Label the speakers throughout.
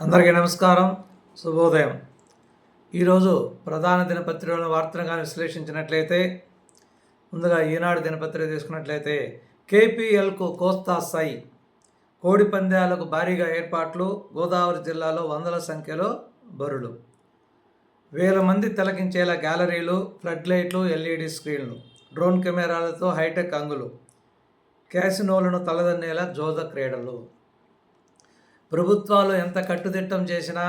Speaker 1: అందరికీ నమస్కారం శుభోదయం. ఈరోజు ప్రధాన దినపత్రికలను వార్తను కానీ విశ్లేషించినట్లయితే ముందుగా ఈనాడు దినపత్రిక తీసుకున్నట్లయితే కేపీఎల్కు కోస్తా సై కోడి పందాలకు భారీగా ఏర్పాట్లు గోదావరి జిల్లాలో వందల సంఖ్యలో బరులు. వేల మంది తిలకించేలా గ్యాలరీలు ఫ్లడ్ లైట్లు ఎల్ఈడి స్క్రీన్లు డ్రోన్ కెమెరాలతో హైటెక్ అంగులు క్యాసినోలను తలదన్నేలా జోద క్రీడలు. ప్రభుత్వాలు ఎంత కట్టుదిట్టం చేసినా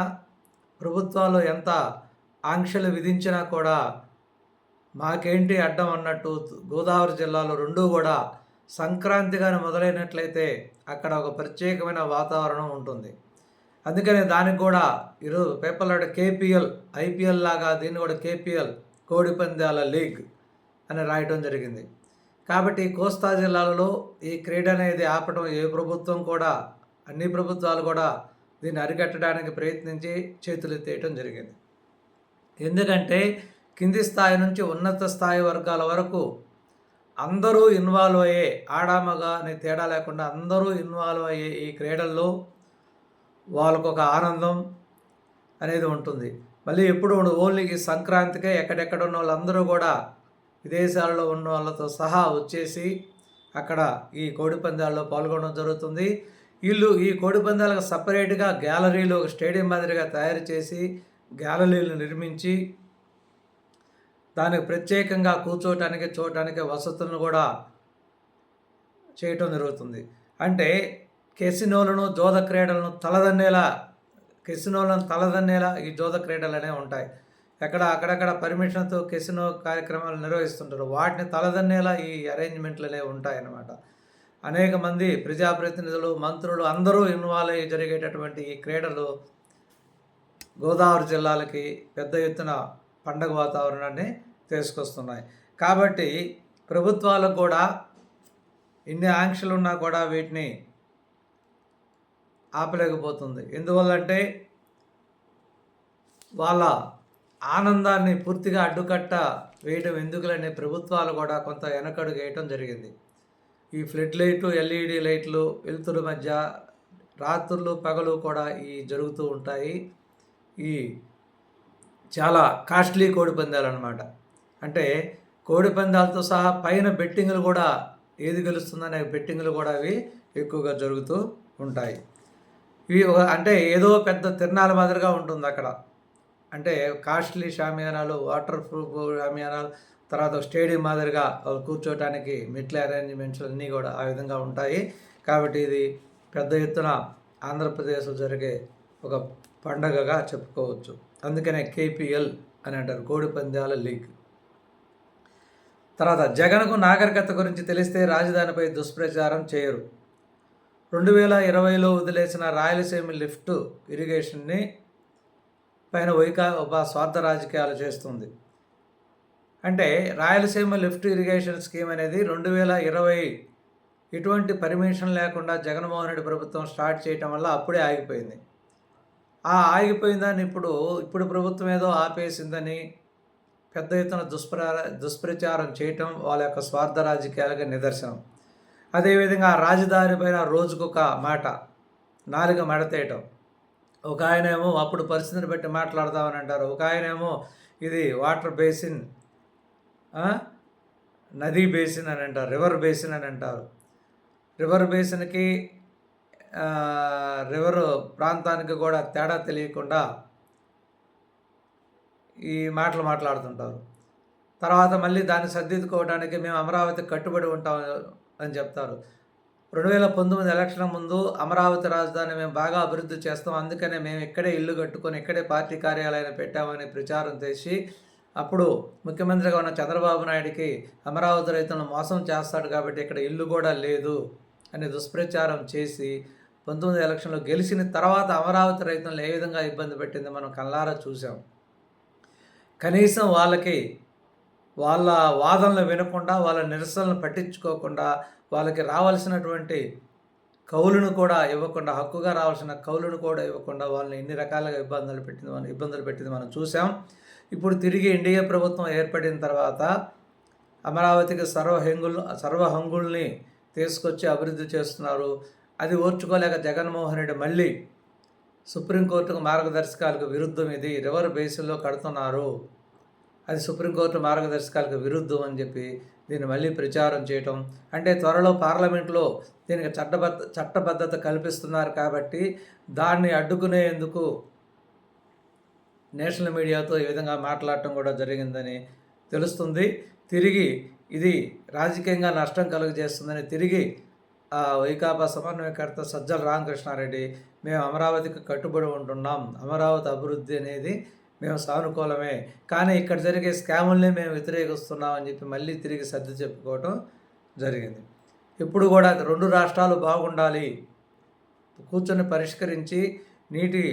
Speaker 1: ప్రభుత్వాలు ఎంత ఆంక్షలు విధించినా కూడా మాకేంటి అడ్డం అన్నట్టు గోదావరి జిల్లాలో రెండూ కూడా సంక్రాంతిగానే మొదలైనట్లయితే అక్కడ ఒక ప్రత్యేకమైన వాతావరణం ఉంటుంది. అందుకనే దానికి కూడా ఈరోజు పేపర్లో కేపీఎల్ ఐపీఎల్ లాగా దీన్ని కూడా కేపీఎల్ కోడి పందాల లీగ్ అని రాయటం జరిగింది. కాబట్టి కోస్తా జిల్లాలలో ఈ క్రీడ అనేది ఆపడం ఏ ప్రభుత్వం కూడా అన్ని ప్రభుత్వాలు కూడా దీన్ని అరికట్టడానికి ప్రయత్నించి చేతులు ఎత్తేయటం జరిగింది. ఎందుకంటే కింది స్థాయి నుంచి ఉన్నత స్థాయి వర్గాల వరకు అందరూ ఇన్వాల్వ్ అయ్యే ఆడామగా అనే తేడా లేకుండా అందరూ ఇన్వాల్వ్ అయ్యే ఈ క్రీడల్లో వాళ్ళకు ఒక ఆనందం అనేది ఉంటుంది. మళ్ళీ ఎప్పుడు ఉండదు. ఓన్లీ ఈ సంక్రాంతికే ఎక్కడెక్కడ ఉన్న వాళ్ళందరూ కూడా విదేశాల్లో ఉన్న వాళ్ళతో సహా వచ్చేసి అక్కడ ఈ కోడి పందాల్లో పాల్గొనడం జరుగుతుంది. వీళ్ళు ఈ కోడిపందాలకు సపరేట్గా గ్యాలరీలు ఒక స్టేడియం మాదిరిగా తయారు చేసి గ్యాలరీలు నిర్మించి దానికి ప్రత్యేకంగా కూర్చోటానికి చూడటానికి వసతులను కూడా చేయటం జరుగుతుంది. అంటే కెసినోలను జోద క్రీడలను తలదన్నేలా కెసినోలను తలదన్నేలా ఈ జోద క్రీడలు అనేవి ఉంటాయి. ఎక్కడ అక్కడక్కడ పర్మిషన్తో కెసినో కార్యక్రమాలు నిర్వహిస్తుంటారు. వాటిని తలదన్నేలా ఈ అరేంజ్మెంట్లు అనేవి ఉంటాయన్నమాట. అనేక మంది ప్రజాప్రతినిధులు మంత్రులు అందరూ ఇన్వాల్వ్ అయ్యి జరిగేటటువంటి ఈ క్రీడలు గోదావరి జిల్లాలకి పెద్ద ఎత్తున పండగ వాతావరణాన్ని తీసుకొస్తున్నాయి. కాబట్టి ప్రభుత్వాలకు కూడా ఇన్ని ఆంక్షలు ఉన్నా కూడా వీటిని ఆపలేకపోతుంది. ఎందువల్లంటే వాళ్ళ ఆనందాన్ని పూర్తిగా అడ్డుకట్ట వేయడం ఎందుకులనే ప్రభుత్వాలు కూడా కొంత వెనకడుగు వేయటం జరిగింది. ఈ ఫ్లడ్ లైట్లు ఎల్ఈడి లైట్లు వెలుతురు మధ్య రాత్రులు పగలు కూడా ఈ జరుగుతూ ఉంటాయి. ఈ చాలా కాస్ట్లీ కోడి పందాలు అనమాట అంటే కోడి పందాలతో సహా పైన బెట్టింగ్లు కూడా ఏది గెలుస్తుందనే బెట్టింగ్లు కూడా అవి ఎక్కువగా జరుగుతూ ఉంటాయి. ఇవి ఒక అంటే ఏదో పెద్ద తిరణాల మాదిరిగా ఉంటుంది అక్కడ. అంటే కాస్ట్లీ షామియానాలు వాటర్ ప్రూఫ్ షామియానాలు తర్వాత స్టేడియం మాదిరిగా కూర్చోటానికి మెట్ల అరేంజ్మెంట్స్ అన్నీ కూడా ఆ విధంగా ఉంటాయి. కాబట్టి ఇది పెద్ద ఎత్తున ఆంధ్రప్రదేశ్లో జరిగే ఒక పండగగా చెప్పుకోవచ్చు. అందుకనే కేపీఎల్ అని అంటారు కోడి పందాల లీగ్. తర్వాత జగన్కు నాగరికత గురించి తెలిస్తే రాజధానిపై దుష్ప్రచారం చేయరు. రెండు వేల ఇరవైలో వదిలేసిన రాయలసీమ లిఫ్ట్ ఇరిగేషన్ని పైన వైకా ఒక స్వార్థ రాజకీయాలు చేస్తుంది. అంటే రాయలసీమ లిఫ్ట్ ఇరిగేషన్ స్కీమ్ అనేది రెండు వేల ఇరవై ఎటువంటి పర్మిషన్ లేకుండా జగన్మోహన్ రెడ్డి ప్రభుత్వం స్టార్ట్ చేయటం వల్ల అప్పుడే ఆగిపోయింది. ఆ ఆగిపోయిందని ఇప్పుడు ఇప్పుడు ప్రభుత్వం ఏదో ఆపేసిందని పెద్ద ఎత్తున దుష్ప్ర దుష్ప్రచారం చేయటం వాళ్ళ యొక్క స్వార్థ రాజకీయాలకు నిదర్శనం. అదేవిధంగా రాజధాని పైన రోజుకొక మాట నాలుగ మడతేయటం ఒక ఆయనేమో అప్పుడు పరిస్థితిని బట్టి మాట్లాడదామని అంటారు. ఒక ఆయనేమో ఇది వాటర్ బేసిన్ నదీ బేసిన్ అని అంటారు రివర్ బేసిన్ అని అంటారు. రివర్ బేసిన్కి రివర్ ప్రాంతానికి కూడా తేడా తెలియకుండా ఈ మాటలు మాట్లాడుతుంటారు. తర్వాత మళ్ళీ దాన్ని సర్దిద్దుకోవడానికి మేము అమరావతి కట్టుబడి ఉంటాం అని చెప్తారు. రెండు వేల పంతొమ్మిది ఎలక్షన్ ముందు అమరావతి రాజధాని మేము బాగా అభివృద్ధి చేస్తాం. అందుకనే మేము ఇక్కడే ఇల్లు కట్టుకొని ఇక్కడే పార్టీ కార్యాలయాన్ని పెట్టామని ప్రచారం చేసి అప్పుడు ముఖ్యమంత్రిగా ఉన్న చంద్రబాబు నాయుడికి అమరావతి రైతులను మోసం చేస్తాడు కాబట్టి ఇక్కడ ఇల్లు కూడా లేదు అని దుష్ప్రచారం చేసి పంతొమ్మిది ఎలక్షన్లో గెలిచిన తర్వాత అమరావతి రైతులను ఏ విధంగా ఇబ్బంది పెట్టింది మనం కల్లారా చూసాం కనీసం వాళ్ళకి వాళ్ళ వాదనలు వినకుండా వాళ్ళ నిరసనలు పట్టించుకోకుండా వాళ్ళకి రావాల్సినటువంటి కౌలును కూడా ఇవ్వకుండా హక్కుగా రావాల్సిన కౌలును కూడా ఇవ్వకుండా వాళ్ళని ఎన్ని రకాలుగా ఇబ్బందులు పెట్టింది మనం ఇబ్బందులు పెట్టింది మనం చూసాం ఇప్పుడు తిరిగి ఎన్డీఏ ప్రభుత్వం ఏర్పడిన తర్వాత అమరావతికి సర్వహంగులు సుప్రీంకోర్టుకు మార్గదర్శకాలకు విరుద్ధం ఇది. రివర్ బేసిన్లో కడుతున్నారు. అది సుప్రీంకోర్టు మార్గదర్శకాలకు విరుద్ధం అని చెప్పి దీన్ని మళ్ళీ ప్రచారం చేయటం. అంటే త్వరలో పార్లమెంట్లో దీనికి చట్టబద్ధ చట్టబద్ధత కల్పిస్తున్నారు కాబట్టి దాన్ని అడ్డుకునేందుకు నేషనల్ మీడియాతో ఈ విధంగా మాట్లాడటం కూడా జరిగిందని తెలుస్తుంది. తిరిగి ఇది రాజకీయంగా నష్టం కలుగజేస్తుందని తిరిగి ఆ వైకాపా సమన్వయకర్త సజ్జల రామకృష్ణారెడ్డి మేము అమరావతికి కట్టుబడి ఉంటున్నాం. అమరావతి అభివృద్ధి అనేది మేము సానుకూలమే. కానీ ఇక్కడ జరిగే స్కాముల్ని మేము వ్యతిరేకిస్తున్నాం అని చెప్పి మళ్ళీ తిరిగి సర్ది చెప్పుకోవటం జరిగింది. ఇప్పుడు కూడా రెండు రాష్ట్రాలు బాగుండాలి. కూర్చొని పరిష్కరించి నీటి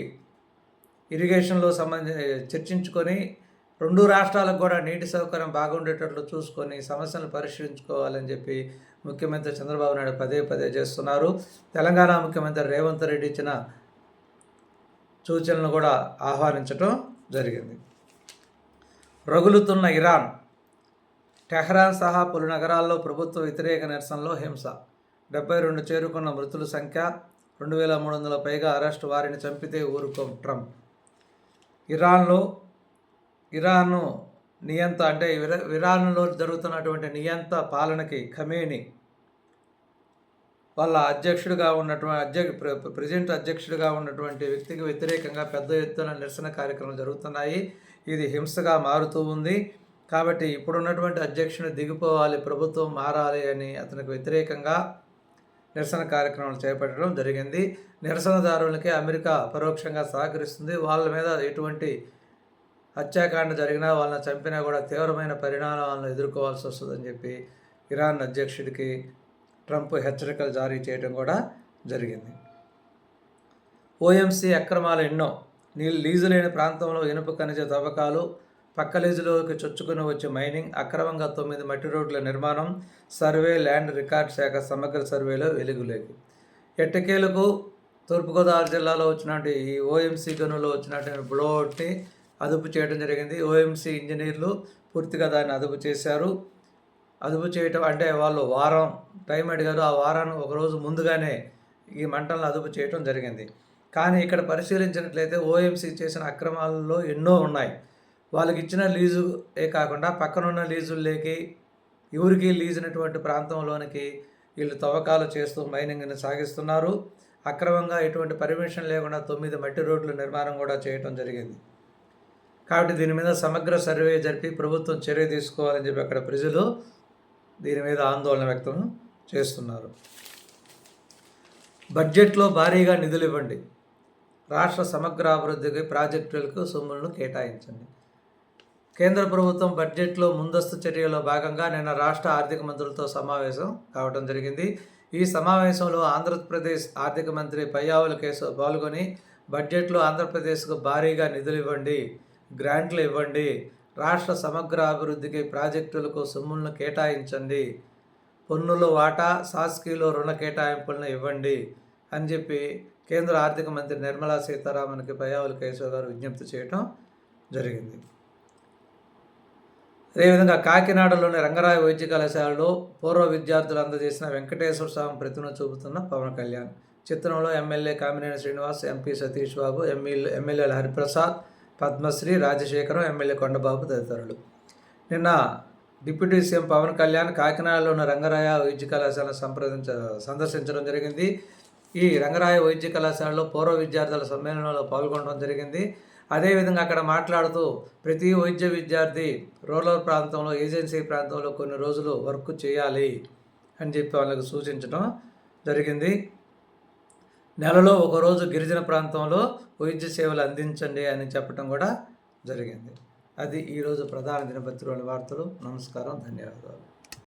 Speaker 1: ఇరిగేషన్లో సంబంధించి చర్చించుకొని రెండు రాష్ట్రాలకు కూడా నీటి సౌకర్యం బాగుండేటట్లు చూసుకొని సమస్యలను పరిష్కరించుకోవాలని చెప్పి ముఖ్యమంత్రి చంద్రబాబు నాయుడు పదే పదే చేస్తున్నారు. తెలంగాణ ముఖ్యమంత్రి రేవంత్ రెడ్డి ఇచ్చిన సూచనలు కూడా ఆహ్వానించడం జరిగింది. రగులుతున్న ఇరాన్ టెహ్రాన్ సహా పలు నగరాల్లో ప్రభుత్వ వ్యతిరేక నిరసనలో హింస. డెబ్బై రెండు చేరుకున్న మృతుల సంఖ్య రెండు వేల మూడు వందల పైగా అరెస్టు వారిని చంపితే ఊరుకోం ట్రంప్. ఇరాన్లో ఇరాన్ను నియంత అంటే ఇరాన్లో జరుగుతున్నటువంటి నియంత పాలనకి ఖమేని వాళ్ళ అధ్యక్షుడిగా ఉన్నటువంటి అధ్యక్ష ప్రజెంట్ అధ్యక్షుడిగా ఉన్నటువంటి వ్యక్తికి వ్యతిరేకంగా పెద్ద ఎత్తున నిరసన కార్యక్రమాలు జరుగుతున్నాయి. ఇది హింసగా మారుతూ ఉంది. కాబట్టి ఇప్పుడున్నటువంటి అధ్యక్షుని దిగిపోవాలి ప్రభుత్వం మారాలి అని అతనికి వ్యతిరేకంగా నిరసన కార్యక్రమాలు చేపట్టడం జరిగింది. నిరసనదారులకి అమెరికా పరోక్షంగా సహకరిస్తుంది. వాళ్ళ మీద ఎటువంటి హత్యాకాండ జరిగినా వాళ్ళని చంపినా కూడా తీవ్రమైన పరిణామాలను ఎదుర్కోవాల్సి వస్తుందని చెప్పి ఇరాన్ అధ్యక్షుడికి ట్రంప్ హెచ్చరికలు జారీ చేయడం కూడా జరిగింది. ఓఎంసీ అక్రమాలు ఎన్నో నీళ్ళు లీజు లేని ప్రాంతంలో ఇనుప ఖనిజ తవ్వకాలు పక్కలేజులోకి చొచ్చుకుని వచ్చే మైనింగ్ అక్రమంగా తొమ్మిది మట్టి రోడ్ల నిర్మాణం సర్వే ల్యాండ్ రికార్డ్ శాఖ సమగ్ర సర్వేలో వెలుగులేకి. ఎట్టకేలకు తూర్పుగోదావరి జిల్లాలో వచ్చినటువంటి ఈ ఓఎంసీ గనులో వచ్చినటువంటి బ్లోట్ని అదుపు చేయడం జరిగింది. ఓఎంసీ ఇంజనీర్లు పూర్తిగా దాన్ని అదుపు చేశారు. అదుపు చేయటం అంటే వాళ్ళు వారం టైం అడిగారు. ఆ వారాన్ని ఒకరోజు ముందుగానే ఈ మంటలను అదుపు చేయటం జరిగింది. కానీ ఇక్కడ పరిశీలించినట్లయితే ఓఎంసీ చేసిన అక్రమాలలో ఎన్నో ఉన్నాయి. వాళ్ళకి ఇచ్చిన లీజు ఏ కాకుండా పక్కనున్న లీజుల్లోకి ఎవరికి లీజినటువంటి ప్రాంతంలోనికి వీళ్ళు తవ్వకాలు చేస్తూ మైనింగ్ని సాగిస్తున్నారు. అక్రమంగా ఎటువంటి పర్మిషన్ లేకుండా తొమ్మిది మట్టి రోడ్ల నిర్మాణం కూడా చేయటం జరిగింది. కాబట్టి దీని మీద సమగ్ర సర్వే జరిపి ప్రభుత్వం చర్య తీసుకోవాలని చెప్పి అక్కడ ప్రజలు దీని మీద ఆందోళన వ్యక్తం చేస్తున్నారు. బడ్జెట్లో భారీగా నిధులు ఇవ్వండి. రాష్ట్ర సమగ్ర అభివృద్ధికి ప్రాజెక్టులకు సొమ్ములను కేటాయించండి. కేంద్ర ప్రభుత్వం బడ్జెట్లో ముందస్తు చర్యలో భాగంగా నిన్న రాష్ట్ర ఆర్థిక మంత్రులతో సమావేశం కావడం జరిగింది. ఈ సమావేశంలో ఆంధ్రప్రదేశ్ ఆర్థిక మంత్రి పయ్యావుల కేసు పాల్గొని బడ్జెట్లో ఆంధ్రప్రదేశ్కు భారీగా నిధులు ఇవ్వండి గ్రాంట్లు ఇవ్వండి రాష్ట్ర సమగ్ర అభివృద్ధికి ప్రాజెక్టులకు సొమ్ములను కేటాయించండి పన్నుల వాటా సాస్కీలో రుణ కేటాయింపులను ఇవ్వండి అని చెప్పి కేంద్ర ఆర్థిక మంత్రి నిర్మలా సీతారామన్కి పయ్యావుల కేశవ్ గారు విజ్ఞప్తి చేయటం జరిగింది. అదేవిధంగా కాకినాడలోని రంగరాయ వైద్య కళాశాలలో పూర్వ విద్యార్థులు అందజేసిన వెంకటేశ్వర స్వామి ప్రతిమను చూపుతున్న పవన్ కళ్యాణ్. చిత్రంలో MLA Kamineni Srinivas MP Satish Babu MLA ఎమ్మెల్యేల హరిప్రసాద్ పద్మశ్రీ రాజశేఖరం ఎమ్మెల్యే కొండబాబు తదితరులు. నిన్న డిప్యూటీ సీఎం పవన్ కళ్యాణ్ కాకినాడలో ఉన్న రంగరాయ వైద్య కళాశాల సంప్రదించ సందర్శించడం జరిగింది. ఈ రంగరాయ వైద్య కళాశాలలో పూర్వ విద్యార్థుల సమ్మేళనంలో పాల్గొనడం జరిగింది. అదేవిధంగా అక్కడ మాట్లాడుతూ ప్రతి వైద్య విద్యార్థి రూరల్ ప్రాంతంలో ఏజెన్సీ ప్రాంతంలో కొన్ని రోజులు వర్క్ చేయాలి అని చెప్పి వాళ్ళకు సూచించడం జరిగింది. నెలలో ఒకరోజు గిరిజన ప్రాంతంలో వైద్య సేవలు అందించండి అని చెప్పడం కూడా జరిగింది. అది ఈరోజు ప్రధాన దినపత్రికల వార్తలు. నమస్కారం. ధన్యవాదాలు.